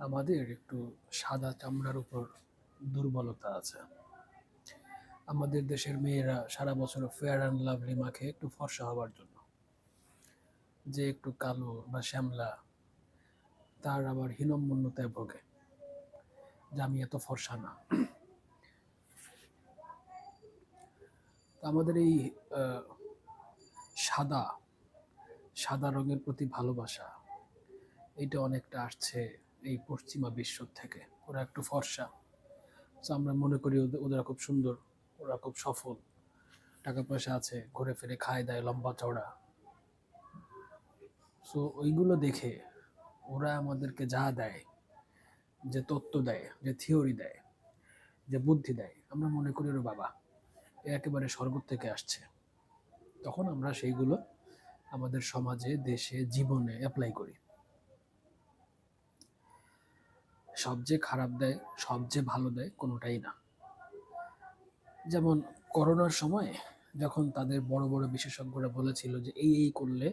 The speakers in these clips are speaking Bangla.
আমাদের একটু সাদা চামড়ার উপর দুর্বলতা আছে। আমাদের দেশের মেয়েরা সারা বছর ফেয়ার অ্যান্ড লাভলি মাখে একটু ফর্সা হওয়ার জন্য। যে একটু কালো বা শ্যামলা, তার আবার হীনম্মন্যতায় ভোগে। যে আমি এত ফর্সা না। আমাদের এই সাদা সাদা রঙের প্রতি ভালোবাসা, এটা অনেকটা আসছে এই পশ্চিমা বিশ্ব থেকে। ওরা একটু ফর্সা। তো আমরা মনে করি ওরা খুব সুন্দর, ওরা খুব সফল। টাকা পয়সা আছে, ঘুরে ফিরে খায়, দেয়, লম্বা চওড়া। সো ওইগুলো দেখে ওরা আমাদেরকে যা দেয়, যে তত্ত্ব দেয়, যে থিওরি দেয়, যে বুদ্ধি দেয়, আমরা মনে করি ওর বাবা, এ একেবারে স্বর্গ থেকে আসছে। তখন আমরা সেইগুলো আমাদের সমাজে, দেশে, জীবনে অ্যাপ্লাই করি। সব যে খারাপ দেয় সবচেয়ে ভালো দেয় কোনোটাই না। যেমন করোনার সময় যখন তাদের বড় বড় বিশেষজ্ঞরা বলেছিল যে এই এই করলে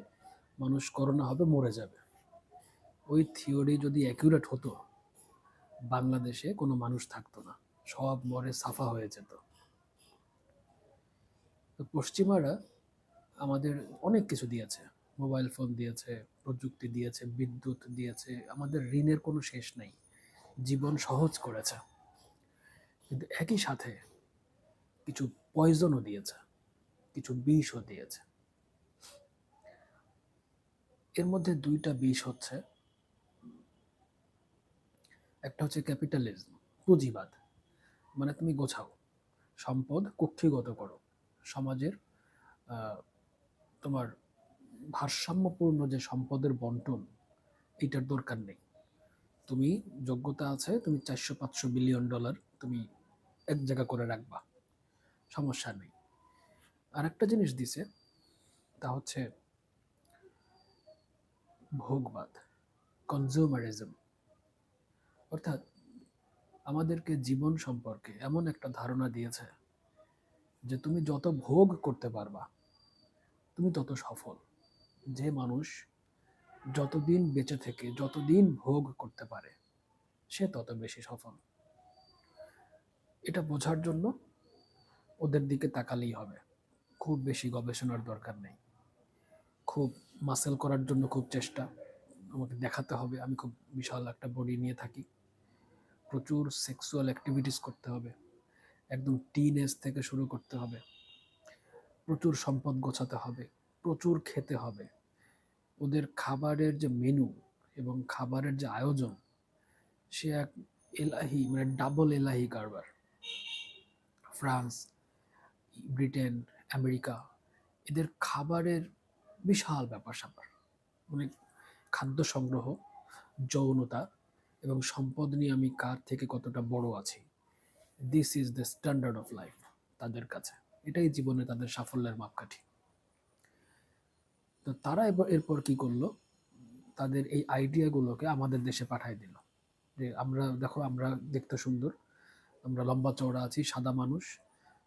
মানুষ করোনা হবে, মরে যাবে। ওই থিওরি যদি অ্যাকিউরেট হতো, বাংলাদেশে কোনো মানুষ থাকতো না। সব মরে সাফা হয়ে যেত। তো পশ্চিমারা আমাদের অনেক কিছু দিয়েছে। মোবাইল ফোন দিয়েছে, প্রযুক্তি দিয়েছে, বিদ্যুৎ দিয়েছে, আমাদের ঋণের কোনো শেষ নেই। জীবন সহজ করেছে। কিন্তু একই সাথে কিছু পয়জনও দিয়েছে, কিছু বিষও দিয়েছে। এর মধ্যে দুইটা বিষ হচ্ছে। একটা হচ্ছে ক্যাপিটালিজম পুঁজিবাদ। মানে তুমি গোছাও, সম্পদ কক্ষিগত করো। সমাজের তোমার ভারসাম্যপূর্ণ যে সম্পদের বন্টন, এটার দরকার নেই। তুমি যোগ্যতা আছে, তুমি চারশো পাঁচশো বিলিয়ন ডলার তুমি এক জায়গা করে রাখবা। সমস্যা নেই। আর একটা জিনিস দিছে, তা হচ্ছে ভোগবাদ কনজিউমারিজম অর্থাৎ আমাদেরকে জীবন সম্পর্কে এমন একটা ধারণা দিয়েছে যে তুমি যত ভোগ করতে পারবা, তুমি তত সফল। যে মানুষ যতদিন বেঁচে থেকে, যতদিন ভোগ করতে পারে, সে তত বেশি সফল। এটা বোঝার জন্য ওদের দিকে তাকালেই হবে। খুব বেশি গবেষণার দরকার নেই। খুব মাসেল করার জন্য খুব চেষ্টা। আমাকে দেখাতে হবে। আমি খুব বিশাল একটা বডি নিয়ে থাকি। প্রচুর সেক্সুয়াল অ্যাক্টিভিটিস করতে হবে। একদম টিন এজ থেকে শুরু করতে হবে। প্রচুর সম্পদ গোছাতে হবে। প্রচুর খেতে হবে। ওদের খাবারের যে মেনু এবং খাবারের যে আয়োজন, সে এক এলাহি মানে ডাবল এলাহি কারবার। ফ্রান্স, ব্রিটেন, আমেরিকা, এদের খাবারের বিশাল ব্যাপার স্যাপার। মানে খাদ্য সংগ্রহ, যৌনতা এবং সম্পদ নিয়ে আমি কার থেকে কতটা বড় আছি। This is the standard of life তাদের কাছে। এটাই জীবনে তাদের সাফল্যের মাপকাঠি। তো তারা এরপর কি করল? তাদের এই আইডিয়াগুলোকে আমাদের দেশে পাঠায় দিল। যে আমরা, দেখো আমরা দেখতে সুন্দর, আমরা লম্বা চওড়া আছি, সাদা মানুষ,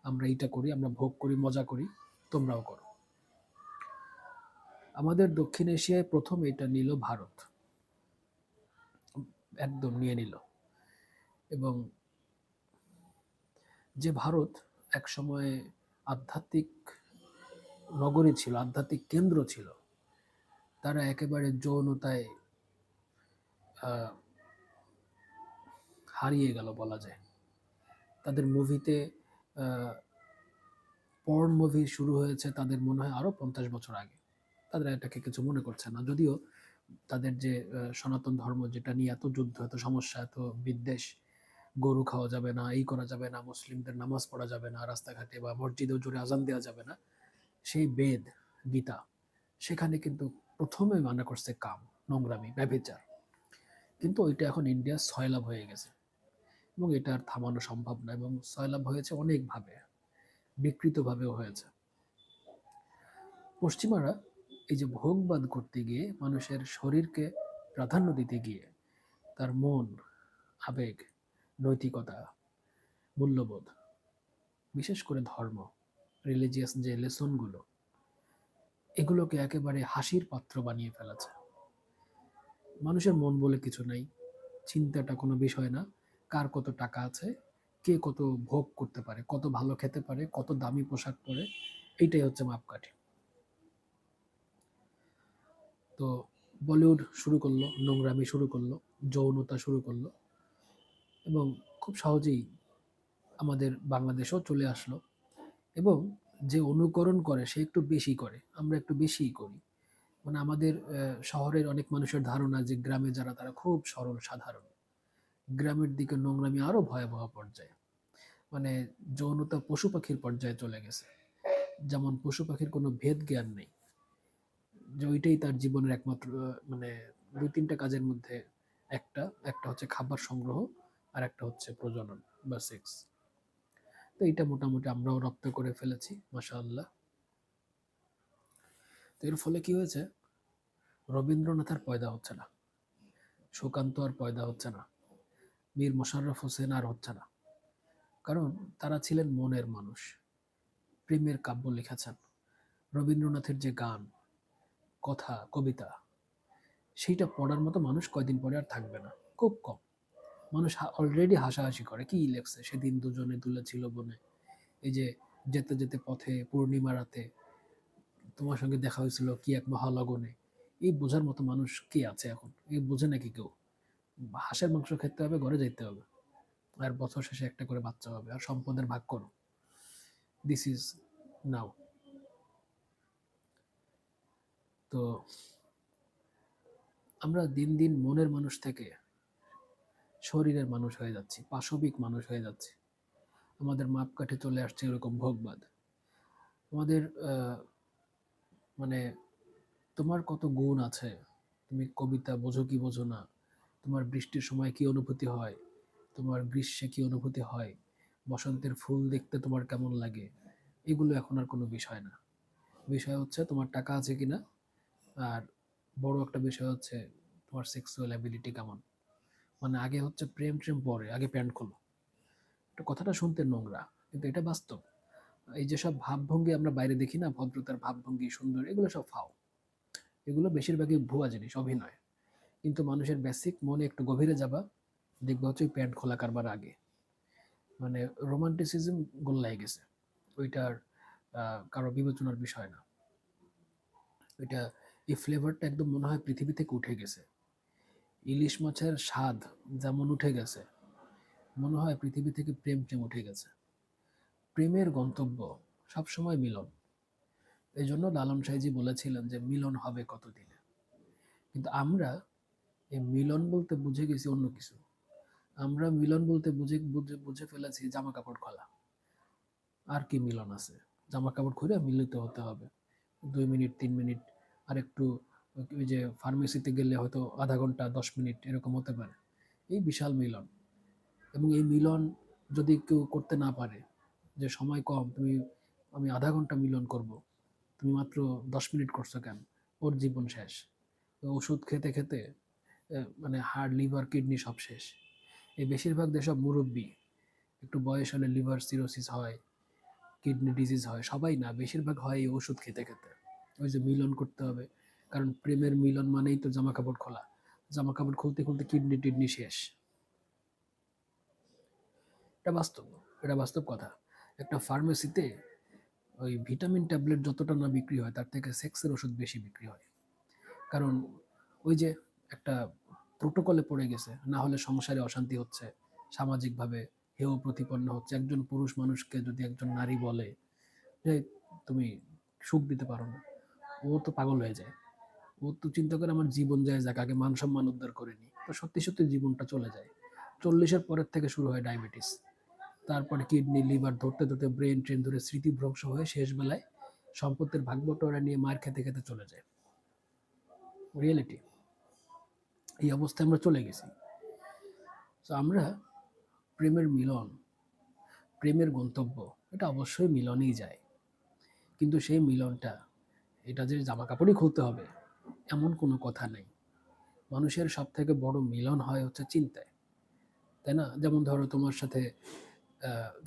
আমরা এইটা করি, আমরা ভোগ করি, মজা করি, তোমরাও করো। আমাদের দক্ষিণ এশিয়ায় প্রথম এটা নিল ভারত। একদম নিয়ে নিল। এবং যে ভারত এক সময়ে আধ্যাত্মিক নগরী ছিল, আধ্যাত্মিক কেন্দ্র ছিল। তারা একেবারে যৌনতায় হারিয়ে গেল বলা যায়। তাদের মুভিতে পর্ন মুভি শুরু হয়েছে তাদের মনে হয় আরও পঞ্চাশ বছর আগে। তাদের এটাকে কিছু মনে করছে না। যদিও তাদের যে সনাতন ধর্ম যেটা নিয়ে এত যুদ্ধ, এত সমস্যা, এত বিদ্বেষ, গরু খাওয়া যাবে না, এই করা যাবে না, মুসলিমদের নামাজ পড়া যাবে না, রাস্তাঘাটে বা মসজিদেও জোরে আজান দেওয়া যাবে না সেই বেদ, গীতা, সেখানে কিন্তু প্রথমে মানা করছে কাম, নোংরামি, ব্যভিচার। কিন্তু ওইটা এখন ইন্ডিয়া সয়লাভ হয়ে গেছে। এবং এটা আর থামানো সম্ভব না এবং সয়লাভ হয়েছে অনেকভাবে, বিকৃতভাবেও হয়েছে। পশ্চিমারা এই যে ভোগবাদ করতে গিয়ে, মানুষের শরীরকে প্রাধান্য দিতে গিয়ে, তার মন, আবেগ, নৈতিকতা, মূল্যবোধ, বিশেষ করে ধর্ম রিলিজিয়াস যে লেসনগুলো, এগুলোকে একেবারে হাসির পাত্র বানিয়ে ফেলেছে। মানুষের মন বলে কিছু নাই, চিন্তাটা কোনো বিষয় না, কার কত টাকা আছে, কে কত ভোগ করতে পারে, কত ভালো খেতে পারে, কত দামি পোশাক পরে, এইটাই হচ্ছে মাপকাঠি। তো বলিউড শুরু করল, নোংরামি শুরু করল, যৌনতা শুরু করল, এবং খুব সহজেই আমাদের বাংলাদেশেও চলে আসলো। এবং যে অনুকরণ করে, সে একটু বেশি করে, আমরা একটু বেশিই করি। মানে আমাদের শহরের অনেক মানুষের ধারণা যে গ্রামে যারা, তারা খুব সরল, সাধারণ। গ্রামের দিকে নোংরামি আরও ভয়াবহ পর্যায়ে। মানে যৌনতা পশু পাখির পর্যায়ে চলে গেছে। যেমন পশু পাখির কোনো ভেদ জ্ঞান নেই। যে ওইটাই তার জীবনের একমাত্র মানে দুই তিনটা কাজের মধ্যে একটা। একটা হচ্ছে খাবার সংগ্রহ, আর একটা হচ্ছে প্রজনন বা সেক্স। তো এইটা মোটামুটি আমরাও রপ্ত করে ফেলেছি, মাশাআল্লাহ। তো এর ফলে কি হয়েছে? রবীন্দ্রনাথ আর পয়দা হচ্ছে না। সুকান্ত আর পয়দা হচ্ছে না। মীর মোশাররফ হোসেন আর হচ্ছে না। কারণ তারা ছিলেন মনের মানুষ। প্রেমের কাব্য লিখেছেন। রবীন্দ্রনাথের যে গান, কথা, কবিতা, সেইটা পড়ার মতো মানুষ কয়দিন পরে আর থাকবে না। খুব কম। মানুষ অলরেডি হাসাহাসি করে। কি লেখছে সেদিন দুজনে দুলে ছিল বনে। এই যে যেতে যেতে পথে পূর্ণিমা রাতে তোমার সঙ্গে দেখা হয়েছিল কি এক মহালগনে। এই বোঝার মতো মানুষ কে আছে এখন? এই বোঝে নাকি কেউ? হাঁসের মাংস খেতে হবে, ঘরে যাইতে হবে। আর বছর শেষে একটা করে বাচ্চা হবে। আর সম্পদের ভাগ করো। দিস ইজ নাও তো আমরা দিন দিন মনের মানুষ থেকে শরীরের মানুষ হয়ে যাচ্ছি, পাশবিক মানুষ হয়ে যাচ্ছি। আমাদের মাপকাঠি চলে আসছে এরকম ভোগবাদ। আমাদের মানে তোমার কত গুণ আছে? তুমি কবিতা বোঝো কি বোঝো না? তোমার বৃষ্টির সময় কি অনুভূতি হয়? তোমার গ্রীষ্মে কি অনুভূতি হয়? বসন্তের ফুল দেখতে তোমার কেমন লাগে? এগুলো এখন আর কোনো বিষয় না। বিষয় হচ্ছে তোমার টাকা আছে কিনা? আর বড় একটা বিষয় হচ্ছে তোমার সেক্সুয়াল অ্যাবিলিটি কেমন? মানে আগে হচ্ছে প্রেম ট্রেম পরে, আগে প্যান্ট খোলো। এটা কথাটা শুনতে নোংরা, কিন্তু এটা বাস্তব। এই যেসব ভাবভঙ্গি আমরা বাইরে দেখি না, ভদ্রতার ভাবভঙ্গি, সুন্দর, এগুলো সব ফাও। এগুলো বেশিরভাগই ভুয়া জিনিস, অভিনয়। কিন্তু মানুষের বেসিক মনে একটু গভীরে যাবা, দেখবা হচ্ছে ওই প্যান্ট খোলা কারবার আগে। মানে রোমান্টিসিজম গোল্লাই গেছে। ওইটার কারও বিবেচনার বিষয় না। ওইটা, এই ফ্লেভারটা একদম মনে হয় পৃথিবী থেকে উঠে গেছে। ইলিশ মাছের স্বাদ যেমন উঠে গেছে, মনে হয় পৃথিবী থেকে প্রেম টেম উঠে গেছে। প্রেমের গন্তব্য সবসময় মিলন। এই জন্য লালন সাইজি বলেছিলেন যে মিলন হবে কতদিনে। কিন্তু আমরা এই মিলন বলতে বুঝে গেছি অন্য কিছু। আমরা মিলন বলতে বুঝে বুঝে বুঝে ফেলেছি জামা কাপড় খোলা। আর কি মিলন আছে? জামা কাপড় খুলে মিলিত হতে হবে। দুই মিনিট, তিন মিনিট আর একটু ওই যে ফার্মেসিতে গেলে হয়তো আধা ঘণ্টা, দশ মিনিট এরকম হতে পারে। এই বিশাল মিলন। এবং এই মিলন যদি কেউ করতে না পারে, যে সময় কম, তুমি, আমি আধা ঘণ্টা মিলন করব, তুমি মাত্র দশ মিনিট করছ কেন? ওর জীবন শেষ। ওষুধ খেতে খেতে মানে হার্ট লিভার কিডনি সব শেষ। এই বেশিরভাগ যেসব মুরব্বী, একটু বয়স হলে লিভার সিরোসিস হয় কিডনি ডিজিজ হয়, সবাই না, বেশিরভাগ হয় এই ওষুধ খেতে খেতে। ওই যে মিলন করতে হবে। কারণ প্রেমের মিলন মানেই তো জামা কাপড় খোলা। জামা কাপড় খুলতে খুলতে কিডনি টিডনি শেষ। এটা বাস্তব এটা বাস্তব কথা। একটা ফার্মেসিতে ওই ভিটামিন ট্যাবলেট যতটা না বিক্রি হয়, তার থেকে সেক্সের ওষুধ বেশি বিক্রি হয়। কারণ ওই যে একটা প্রোটোকলে পড়ে গেছে, না হলে সংসারে অশান্তি হচ্ছে, সামাজিকভাবে হেয় প্রতিপন্ন হচ্ছে। একজন পুরুষ মানুষকে যদি একজন নারী বলে যে, তুমি সুখ দিতে পারো না, ও তো পাগল হয়ে যায়। ও তো চিন্তা করে আমার জীবন যায় যাক, আগে মান সম্মান উদ্ধার করে নি তো সত্যি সত্যি জীবনটা চলে যায়। চল্লিশের পরের থেকে শুরু হয় ডায়াবেটিস। তারপরে কিডনি, লিভার ধরতে ধরতে ব্রেন, ট্রেন ধরে স্মৃতি ভ্রংশ হয়ে শেষ বেলায় সম্পত্তির ভাগ বটোয়ারা নিয়ে মার খেতে খেতে চলে যায়। রিয়েলিটি এই অবস্থায় আমরা চলে গেছি। তো আমরা প্রেমের মিলন, প্রেমের গন্তব্য, এটা অবশ্যই মিলনেই যায়। কিন্তু সেই মিলনটা, এটা যে জামা কাপড়ই খুলতে হবে। এমন কোনো কথা নেই। মানুষের সব থেকে বড় মিলন হয় হচ্ছে চিন্তায়। তাই না? যেমন ধরো তোমার সাথে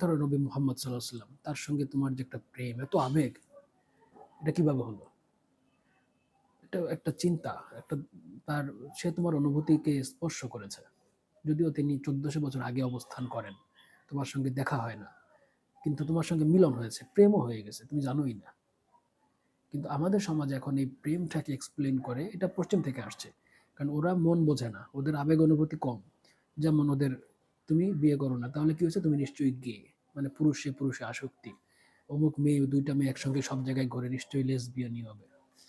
ধরো নবী মোহাম্মদ সাল্লাহ সাল্লাম তার সঙ্গে তোমার যে একটা প্রেম, এত আবেগ, এটা কীভাবে হলো? এটা একটা চিন্তা, একটা তার, সে তোমার অনুভূতিকে স্পর্শ করেছে। যদিও তিনি চোদ্দশো বছর আগে অবস্থান করেন, তোমার সঙ্গে দেখা হয় না। কিন্তু তোমার সঙ্গে মিলন হয়েছে, প্রেমও হয়ে গেছে, তুমি জানোই না। কিন্তু আমাদের সমাজে এখন এই প্রেমটাকে এক্সপ্লেন করে, এটা পশ্চিম থেকে আসছে। কারণ ওরা মন বোঝে না, ওদের আবেগ অনুভূতি কম। যেমন ওদের, তুমি বিয়ে করো না, তাহলে কি হচ্ছে তুমি নিশ্চয়ই গে মানে পুরুষে পুরুষে আসক্তি। অমুক মেয়ে, দুইটা মেয়ে একসঙ্গে সব জায়গায় ঘরে, নিশ্চয়ই লেসবিয়ানই হবে।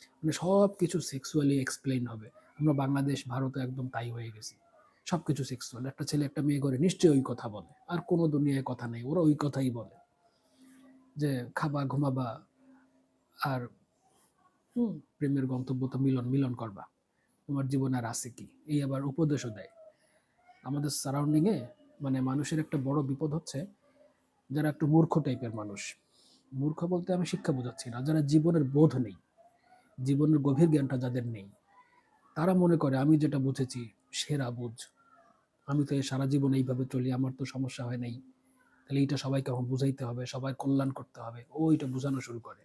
মানে সব কিছু সেক্সুয়ালি এক্সপ্লেন হবে। আমরা বাংলাদেশ, ভারতে একদম তাই হয়ে গেছি। সব কিছু সেক্সুয়াল একটা ছেলে, একটা মেয়ে ঘরে, নিশ্চয়ই ওই কথা বলে। আর কোনো দুনিয়ায় কথা নেই, ওরা ওই কথাই বলে। যে খাবা, ঘুমাবা, আর প্রেমের গন্তব্য তো মিলন মিলন করবা। তোমার জীবনে আর আছে কি? এই আবার উপদেশও দেয়। আমাদের সারাউন্ডিংয়ে মানে মানুষের একটা বড় বিপদ হচ্ছে যারা একটু মূর্খ টাইপের মানুষ। মূর্খ বলতে আমি শিক্ষা বোঝাচ্ছি না, যারা জীবনের বোধ নেই, জীবনের গভীর জ্ঞানটা যাদের নেই, তারা মনে করে, আমি যেটা বুঝেছি, সেরা বুঝ। আমি তো সারা জীবন এইভাবে চলি, আমার তো সমস্যা হয় নাই। তাহলে এইটা সবাইকে এখন বুঝাইতে হবে, সবাই কল্যাণ করতে হবে। ও এটা বোঝানো শুরু করে।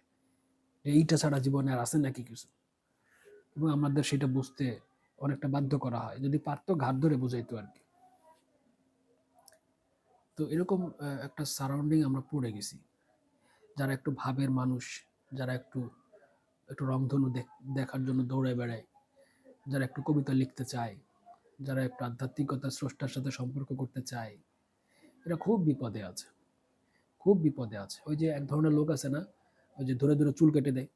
যে এইটা ছাড়া জীবনে আর আছে নাকি কিছু? এবং আমাদের সেটা বুঝতে অনেকটা বাধ্য করা হয়, যদি পারতো ঘাট ধরে বুঝাইতো আর কি। তো এরকম একটা সারাউন্ডিং আমরা পড়ে গেছি। যারা একটু ভাবের মানুষ, যারা একটু একটু রংধনু দেখার জন্য দৌড়ে বেড়ায়, যারা একটু কবিতা লিখতে চায়, যারা একটু আধ্যাত্মিকতা স্রষ্টার সাথে সম্পর্ক করতে চায়, এরা খুব বিপদে আছে। খুব বিপদে আছে। ওই যে এক ধরনের লোক আছে না ওই যে ধরে ধরে চুল কেটে দেয়।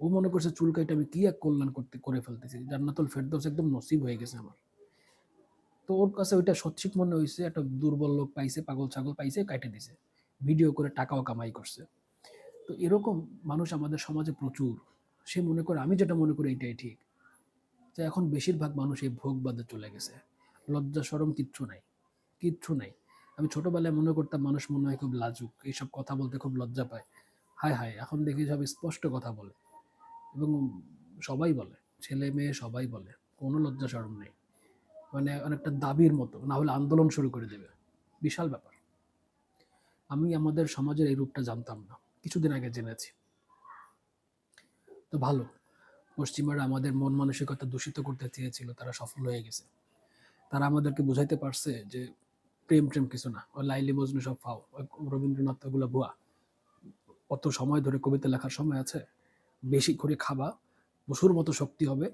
ও মনে করছে চুল কেটে আমি কি এক কল্যাণ করতে, করে ফেলতেছি? জান্নাতুল ফেরদৌস একদম নসিব হয়ে গেছে আমার। তো ওর কাছে ওইটা সচ্ছিক মনে হয়েছে একটা দুর্বল লোক পাইছে, পাগল ছাগল পাইছে, কাটে দিছে। ভিডিও করে টাকাও কামাই করছে। তো এরকম মানুষ আমাদের সমাজে প্রচুর। সে মনে করে, আমি যেটা মনে করি এটাই ঠিক। যে এখন বেশিরভাগ মানুষ এই ভোগবাদে চলে গেছে। লজ্জা সরম কিচ্ছু নাই। কিচ্ছু নাই। আমি ছোটবেলায় মনে করতাম, মানুষ মনে হয় খুব লাজুক। এইসব কথা বলতে খুব লজ্জা পায়। হায় হায়, এখন দেখি সব স্পষ্ট কথা বলে। এবং সবাই বলে, ছেলে মেয়ে সবাই বলে, কোনো লজ্জা সরম নেই। মানে অনেকটা দাবির মতো, না হলে আন্দোলন শুরু করে দেবে। বিশাল ব্যাপার। আমি আমাদের সমাজের এই রূপটা জানতাম না, কিছুদিন আগে জেনেছি। তো ভালো, পশ্চিমারা আমাদের মন মানসিকতা দূষিত করতে চেয়েছিল, তারা সফল হয়ে গেছে। তারা আমাদেরকে বুঝাইতে পারছে যে প্রেম প্রেম কিছু না। ও লাইলি মজনু সব ফাও, রবীন্দ্রনাথ ওগুলো ভুয়া। অত সময় ধরে কবিতা লেখার সময় আছে, বেশি করে খাবা পশুর মতো শক্তি হবে,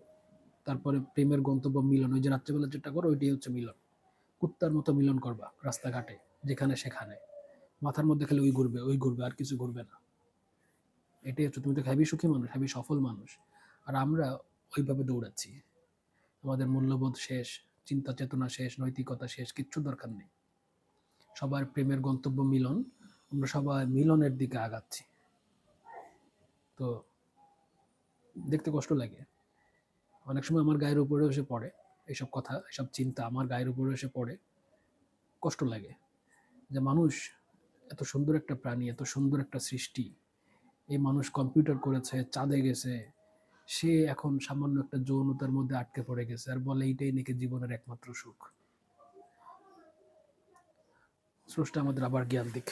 তারপরে প্রেমের গন্তব্য মিলন, ওই যে রাত্রেবেলা যেটা করো, ওইটাই হচ্ছে মিলন। কুত্তার মতো মিলন করবা রাস্তাঘাটে, যেখানে সেখানে। মাথার মধ্যে খালি ওই ঘুরবে ওই ঘুরবে, আর কিছু ঘুরবে না। এটাই হচ্ছে, তুমি তো হ্যাভি সুখী মানুষ হ্যাভি সফল মানুষ। আর আমরা ওইভাবে দৌড়াচ্ছি। আমাদের মূল্যবোধ শেষ, চিন্তা চেতনা শেষ, নৈতিকতা শেষ, কিচ্ছু দরকার নেই। সবার প্রেমের গন্তব্য মিলন আমরা সবাই মিলনের দিকে আগাচ্ছি। তো দেখতে কষ্ট লাগে। অনেক সময় আমার গায়ের উপরে এসে পড়ে এইসব কথা এসব চিন্তা আমার গায়ের উপরে এসে পড়ে। কষ্ট লাগে যে মানুষ এত সুন্দর একটা প্রাণী, এত সুন্দর একটা সৃষ্টি। এই মানুষ কম্পিউটার করেছে, চাঁদে গেছে। সে এখন সামান্য একটা যৌনতার মধ্যে আটকে পড়ে গেছে আর বলে এইটাই নাকি জীবনের একমাত্র সুখ। স্রষ্টা আমাদের আবার জ্ঞান দিক।